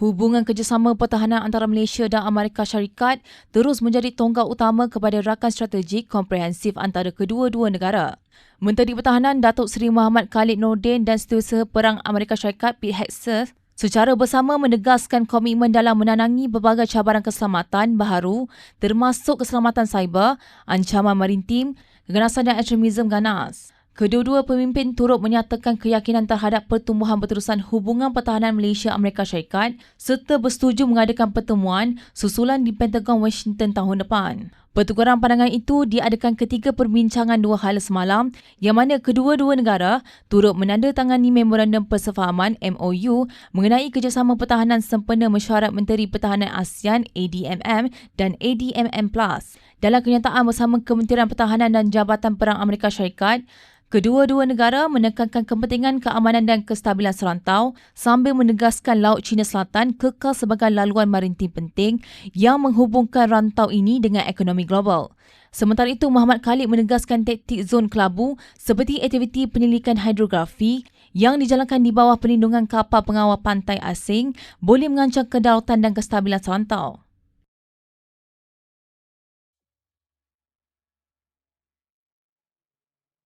Hubungan kerjasama pertahanan antara Malaysia dan Amerika Syarikat terus menjadi tonggak utama kepada rakan strategik komprehensif antara kedua-dua negara. Menteri Pertahanan Datuk Seri Muhammad Khalid Nordin dan Setiausaha Perang Amerika Syarikat Pete Hegseth secara bersama menegaskan komitmen dalam menanangi berbagai cabaran keselamatan baharu termasuk keselamatan cyber, ancaman maritim, keganasan dan ekstremisme ganas. Kedua-dua pemimpin turut menyatakan keyakinan terhadap pertumbuhan berterusan hubungan pertahanan Malaysia-Amerika Syarikat serta bersetuju mengadakan pertemuan susulan di Pentagon Washington tahun depan. Pertukaran pandangan itu diadakan ketika perbincangan dua hal semalam yang mana kedua-dua negara turut menandatangani Memorandum Persefahaman MOU mengenai kerjasama pertahanan sempena mesyuarat Menteri Pertahanan ASEAN ADMM dan ADMM Plus. Dalam kenyataan bersama Kementerian Pertahanan dan Jabatan Perang Amerika Syarikat, Kedua-dua negara menekankan kepentingan keamanan dan kestabilan serantau sambil menegaskan Laut Cina Selatan kekal sebagai laluan maritim penting yang menghubungkan rantau ini dengan ekonomi global. Sementara itu, Muhammad Khalid menegaskan taktik zon kelabu seperti aktiviti penilikan hidrografi yang dijalankan di bawah perlindungan kapal pengawal pantai asing boleh mengancam kedaulatan dan kestabilan serantau.